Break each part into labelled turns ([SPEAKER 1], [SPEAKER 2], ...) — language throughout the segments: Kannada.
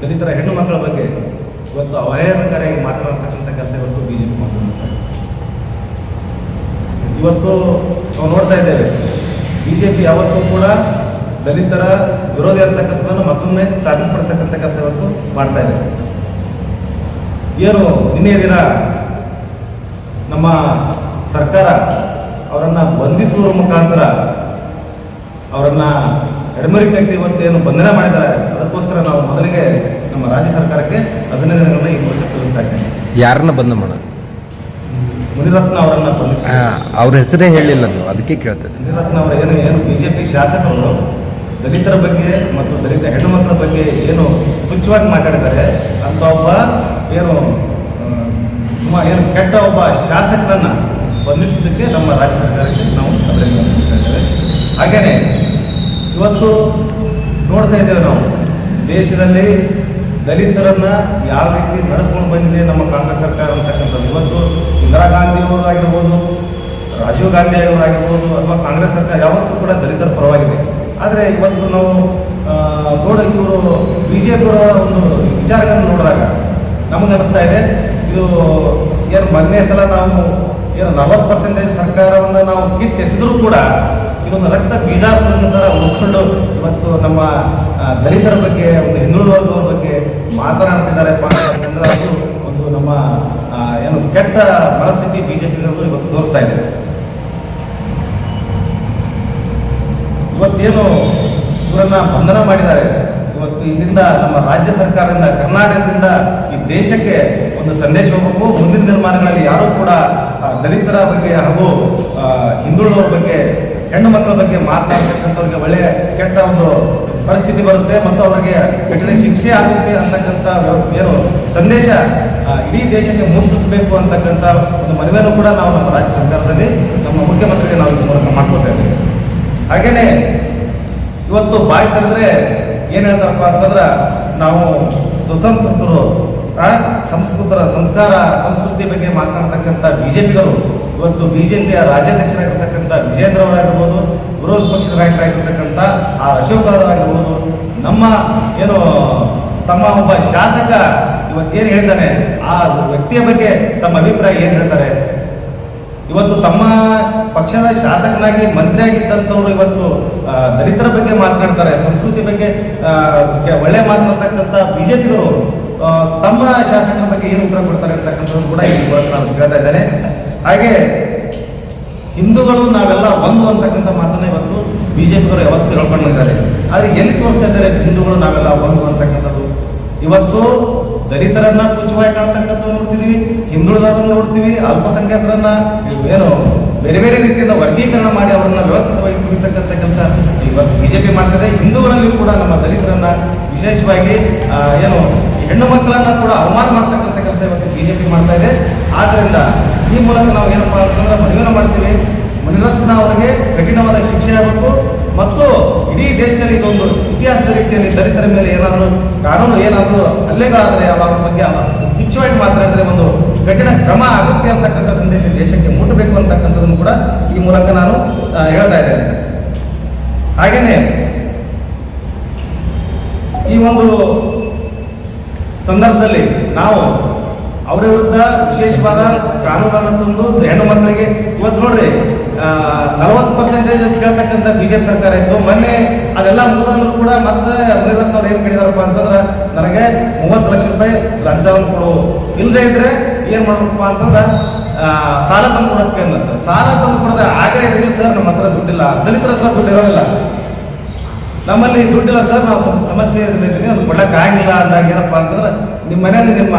[SPEAKER 1] ದಲಿತರ ಹೆಣ್ಣು ಮಕ್ಕಳ ಬಗ್ಗೆ ಇವತ್ತು ಅವಹೇಳನಕಾರಿಯಾಗಿ ಮಾತನಾಡ್ತಕ್ಕಂಥ ಕೆಲಸ ಇವತ್ತು ಬಿ ಜೆ ಪಿ ಮಾಡ್ತಾರೆ ಇವತ್ತು ನಾವು ನೋಡ್ತಾ ಇದ್ದೇವೆ ಬಿ ಜೆ ಪಿ ಯಾವತ್ತೂ ಕೂಡ ದಲಿತರ ವಿರೋಧಿ ಅಂತಕ್ಕಂಥದ್ದನ್ನು ಮತ್ತೊಮ್ಮೆ ಸಾಬೀತುಪಡಿಸ್ತಕ್ಕಂಥ ಕೆಲಸ ಇವತ್ತು ಮಾಡ್ತಾ ಇದೆ. ಏನು ನಿನ್ನೆಯ ದಿನ ನಮ್ಮ ಸರ್ಕಾರ ಅವರನ್ನು ಬಂಧಿಸುವ ಮುಖಾಂತರ ಅವರನ್ನು ಎಡಮರಿ ಕಟ್ಟಿ ಏನು ಬಂಧನ ಮಾಡಿದ್ದಾರೆ ಅದಕ್ಕೋಸ್ಕರ ನಾವು ಮೊದಲಿಗೆ ನಮ್ಮ ರಾಜ್ಯ ಸರ್ಕಾರಕ್ಕೆ ಅಭಿನಂದನೆಗಳನ್ನು ಈ ಮೂಲಕ ಸಲ್ಲಿಸ್ತಾ ಇದ್ದೇನೆ.
[SPEAKER 2] ಯಾರನ್ನ ಬಂದ ಮಾಡ
[SPEAKER 1] ಮುನಿರತ್ನ ಅವರನ್ನು ಬಂಧಿಸಿ.
[SPEAKER 2] ಅವ್ರ ಹೆಸರೇ ಹೇಳಿಲ್ಲ ನೀವು ಅದಕ್ಕೆ ಕೇಳ್ತೇನೆ
[SPEAKER 1] ಮುನಿರತ್ನ ಅವರು ಏನು ಏನು ಬಿ ಜೆ ಪಿ ಶಾಸಕರು ದಲಿತರ ಬಗ್ಗೆ ಮತ್ತು ದಲಿತ ಹೆಣ್ಣು ಮಕ್ಕಳ ಬಗ್ಗೆ ಏನು ತುಚ್ಛವಾಗಿ ಮಾತಾಡಿದ್ದಾರೆ ಅಂತ ಒಬ್ಬ ಏನು ಆ, ಸುಮಾ ಏನು ಕೆಟ್ಟ ಒಬ್ಬ ಶಾಸಕರನ್ನ ಬಂಧಿಸಿದ್ದಕ್ಕೆ ನಮ್ಮ ರಾಜ್ಯ ಸರ್ಕಾರಕ್ಕೆ ನಾವು ಅಭಿನಂದನೆ ಹಾಗೆಯೇ ಇವತ್ತು ನೋಡ್ತಾ ಇದ್ದೇವೆ ನಾವು. ದೇಶದಲ್ಲಿ ದಲಿತರನ್ನ ಯಾವ ರೀತಿ ನಡೆಸ್ಕೊಂಡು ಬಂದಿದೆ ನಮ್ಮ ಕಾಂಗ್ರೆಸ್ ಸರ್ಕಾರ ಅಂತಕ್ಕಂಥದ್ದು. ಇವತ್ತು ಇಂದಿರಾ ಗಾಂಧಿಯವರು ಆಗಿರ್ಬೋದು, ರಾಜೀವ್ ಗಾಂಧಿ ಅವರಾಗಿರ್ಬೋದು ಅಥವಾ ಕಾಂಗ್ರೆಸ್ ಸರ್ಕಾರ ಯಾವತ್ತೂ ಕೂಡ ದಲಿತರ ಪರವಾಗಿದೆ. ಆದರೆ ಇವತ್ತು ನಾವು ನೋಡೋ ಇವರು ಬಿ ಜೆ ಪಿಯವರ ಒಂದು ವಿಚಾರಗಳನ್ನು ನೋಡಿದಾಗ ನಮಗೆ ಅನಿಸ್ತಾ ಇದೆ, ಇದು ಏನು ಮೊನ್ನೆ ಸಲ ನಾವು ಏನು ನಲವತ್ತು ಪರ್ಸೆಂಟೇಜ್ ಸರ್ಕಾರವನ್ನು ನಾವು ಕಿತ್ತೆಸೆದರೂ ಕೂಡ ಇದೊಂದು ರಕ್ತ ಥರ ಉಳ್ಕೊಂಡು ಇವತ್ತು ನಮ್ಮ ದಲಿತರ ಬಗ್ಗೆ, ಒಂದು ಹಿಂದುಳಿದವರ್ಗದವ್ರ ಬಗ್ಗೆ ಮಾತನಾಡ್ತಿದ್ದಾರೆ ಅದು ಒಂದು ನಮ್ಮ ಏನು ಕೆಟ್ಟ ಮನಸ್ಥಿತಿ ಬಿಜೆಪಿ ಇವತ್ತು ತೋರಿಸ್ತಾ ಇದೆ. ಇವತ್ತೇನು ಇವರನ್ನ ಬಂಧನ ಮಾಡಿದ್ದಾರೆ. ಇವತ್ತು ಇಲ್ಲಿಂದ ನಮ್ಮ ರಾಜ್ಯ ಸರ್ಕಾರದಿಂದ, ಕರ್ನಾಟಕದಿಂದ ಈ ದೇಶಕ್ಕೆ ಒಂದು ಸಂದೇಶ ಹೋಗಬೇಕು. ಮುಂದಿನ ದಿನಮಾನಗಳಲ್ಲಿ ಯಾರೂ ಕೂಡ ದಲಿತರ ಬಗ್ಗೆ ಹಾಗೂ ಹಿಂದುಳಿದವರ ಬಗ್ಗೆ ಹೆಣ್ಣು ಮಕ್ಕಳ ಬಗ್ಗೆ ಮಾತನಾಡ್ತಕ್ಕಂಥವ್ರಿಗೆ ಒಳ್ಳೆಯ ಕೆಟ್ಟ ಒಂದು ಪರಿಸ್ಥಿತಿ ಬರುತ್ತೆ ಮತ್ತು ಅವರಿಗೆ ಕಠಿಣ ಶಿಕ್ಷೆ ಆಗುತ್ತೆ ಅಂತಕ್ಕಂಥ ಏನು ಸಂದೇಶ ಇಡೀ ದೇಶಕ್ಕೆ ಮುಟ್ಟಿಸಬೇಕು ಅಂತಕ್ಕಂಥ ಒಂದು ಮನವಿಯನ್ನು ಕೂಡ ನಾವು ನಮ್ಮ ರಾಜ್ಯ ಸರ್ಕಾರದಲ್ಲಿ ನಮ್ಮ ಮುಖ್ಯಮಂತ್ರಿಗೆ ನಾವು ಮೂಲಕ ಮಾಡ್ಕೊತಾ ಇದ್ದೀವಿ. ಹಾಗೇನೆ ಇವತ್ತು ಬಾಯಿ ತೆರೆದ್ರೆ ಏನು ಹೇಳ್ತಾರಪ್ಪ ಅಂತಂದ್ರೆ ನಾವು ಸುಸಂಸ್ಕೃತರು ಸಂಸ್ಕೃತರ ಸಂಸ್ಕಾರ, ಸಂಸ್ಕೃತಿ ಬಗ್ಗೆ ಮಾತನಾಡ್ತಕ್ಕಂಥ ಬಿ ಜೆ ಪಿಗರು ಇವತ್ತು ಬಿ ಜೆ ಪಿಯ ರಾಜ್ಯಾಧ್ಯಕ್ಷರಾಗಿರ್ತಕ್ಕಂಥ ವಿಜೇಂದ್ರ ಅವರಾಗಿರ್ಬೋದು, ವಿರೋಧ ಪಕ್ಷದ ನಾಯಕರಾಗಿರ್ತಕ್ಕಂಥ ಆ ಅಶೋಕ್ ಅವರಾಗಿರ್ಬೋದು, ನಮ್ಮ ಏನು, ತಮ್ಮ ಒಬ್ಬ ಶಾಸಕ ಇವತ್ತೇನು ಹೇಳಿದ್ದಾನೆ, ಆ ವ್ಯಕ್ತಿಯ ಬಗ್ಗೆ ತಮ್ಮ ಅಭಿಪ್ರಾಯ ಏನು ಹೇಳ್ತಾರೆ? ಇವತ್ತು ತಮ್ಮ ಪಕ್ಷದ ಶಾಸಕನಾಗಿ ಮಂತ್ರಿಯಾಗಿದ್ದಂಥವ್ರು ಇವತ್ತು ದಲಿತರ ಬಗ್ಗೆ ಮಾತನಾಡ್ತಾರೆ, ಸಂಸ್ಕೃತಿ ಬಗ್ಗೆ ಒಳ್ಳೆ ಮಾತನಾಡ್ತಕ್ಕಂಥ ಬಿಜೆಪಿಗರು ತಮ್ಮ ಶಾಸಕರ ಬಗ್ಗೆ ಏನು ಉತ್ತರ ಕೊಡ್ತಾರೆ ಅಂತಕ್ಕಂಥದ್ದು ಕೂಡ ಇಲ್ಲಿ ನಾನು ಕೇಳ್ತಾ ಇದ್ದೇನೆ. ಹಾಗೆ ಹಿಂದೂಗಳು ನಾವೆಲ್ಲ ಒಂದು ಅಂತಕ್ಕಂಥ ಮಾತನ್ನ ಇವತ್ತು ಬಿಜೆಪಿಗರು ಯಾವತ್ತು ತಿಳ್ಕೊಂಡಿದ್ದಾರೆ. ಆದರೆ ಎಲ್ಲಿ ತೋರಿಸ್ತಾ ಇದ್ದಾರೆ ಹಿಂದೂಗಳು ನಾವೆಲ್ಲ ಒಂದು ಅಂತಕ್ಕಂಥದ್ದು? ಇವತ್ತು ದಲಿತರನ್ನ ತುಚ್ಛವಾಗಿ ಕಾಣ್ತಕ್ಕಂಥದ್ದು ನೋಡ್ತಿದೀವಿ, ಹಿಂದುಳಿದವರನ್ನ ನೋಡ್ತೀವಿ ಅಲ್ಪಸಂಖ್ಯಾತರನ್ನ ಏನು ಬೇರೆ ಬೇರೆ ರೀತಿಯಿಂದ ವರ್ಗೀಕರಣ ಮಾಡಿ ಅವರನ್ನ ವ್ಯವಸ್ಥಿತವಾಗಿ ತುಳಿತಕ್ಕಂಥ ಕೆಲಸ ಇವತ್ತು ಬಿಜೆಪಿ ಮಾಡ್ತದೆ. ಹಿಂದೂಗಳಲ್ಲಿಯೂ ಕೂಡ ನಮ್ಮ ದಲಿತರನ್ನ ವಿಶೇಷವಾಗಿ ಏನು ಹೆಣ್ಣು ಮಕ್ಕಳನ್ನ ಕೂಡ ಅವಮಾನ ಮಾಡ್ತಕ್ಕಂಥ ಕೆಲಸ ಇವತ್ತು ಬಿಜೆಪಿ ಮಾಡ್ತಾ ಇದೆ. ಆದ್ರಿಂದ ಈ ಮೂಲಕ ನಾವು ಏನಪ್ಪ ಅಂತಂದ್ರೆ ಮನವಿಯನ್ನು ಮಾಡ್ತೀವಿ. ಮುನಿರತ್ನ ಅವರಿಗೆ ಕಠಿಣವಾದ ಶಿಕ್ಷೆ ಆಗಬೇಕು. ಮತ್ತು ಇಡೀ ದೇಶದಲ್ಲಿ ಇದೊಂದು ಇತಿಹಾಸದ ರೀತಿಯಲ್ಲಿ ದಲಿತರ ಮೇಲೆ ಏನಾದರೂ ಕಾನೂನು ಏನಾದರೂ ಹಲ್ಲೆಗಳಾದರೆ ಅವರ ಬಗ್ಗೆ ತುಚ್ಛವಾಗಿ ಮಾತನಾಡಿದರೆ ಒಂದು ಕಠಿಣ ಕ್ರಮ ಆಗುತ್ತೆ ಅಂತಕ್ಕಂಥ ಸಂದೇಶ ದೇಶಕ್ಕೆ ಮುಟ್ಟಬೇಕು ಅಂತಕ್ಕಂಥದ್ದನ್ನು ಕೂಡ ಈ ಮೂಲಕ ನಾನು ಹೇಳ್ತಾ ಇದ್ದೇನೆ ಹಾಗೇನೆ ಈ ಒಂದು ಸಂದರ್ಭದಲ್ಲಿ ನಾವು ಅವರ ವಿರುದ್ಧ ವಿಶೇಷವಾದ ಕಾನೂನನ್ನು ತಂದು ಹೆಣ್ಣು ಮಕ್ಕಳಿಗೆ ಇವತ್ತು ನೋಡ್ರಿ ನಲವತ್ತು ಪರ್ಸೆಂಟೇಜ್ ಅಂತ ಕೇಳ್ತಕ್ಕಂಥ ಬಿಜೆಪಿ ಸರ್ಕಾರ ಇತ್ತು. ಮೊನ್ನೆ ಅದೆಲ್ಲ ಮುಗಿದಂದ್ರು ಕೂಡ ಮತ್ತೆ ಮುನಿರತ್ನ ಅವ್ರು ಏನು ಕೇಳಿದಾರಪ್ಪ ಅಂತಂದ್ರೆ, ನನಗೆ ಮೂವತ್ತು ಲಕ್ಷ ರೂಪಾಯಿ ಲಂಚವನ್ನು ಕೊಡು. ಇಲ್ಲದೆ ಇದ್ರೆ ಏನು ಮಾಡಬೇಕಪ್ಪ ಅಂತಂದ್ರೆ ಸಾಲ ತಂದು ಕೊಡಕ್ಕೆ ಅಂತ. ಸಾಲ ತಂದು ಕೊಡದೆ ಆಗಲೇ ಇದ್ರಿಲ್ಲ ಸರ್, ನಮ್ಮ ಹತ್ರ ದುಡ್ಡಿಲ್ಲ. ದಲಿತರ ಹತ್ರ ದುಡ್ಡು ಇರೋದಿಲ್ಲ. ನಮ್ಮಲ್ಲಿ ದುಡ್ಡಿಲ್ಲ ಸರ್, ನಾವು ಸಮಸ್ಯೆ ಇದ್ದೀನಿ ಅದು ಕೊಡಕ್ಕೆ ಆಗಿಲ್ಲ ಅಂದಾಗ ಏನಪ್ಪ ಅಂತಂದ್ರೆ, ನಿಮ್ಮ ಮನೆಯಲ್ಲಿ ನಿಮ್ಮ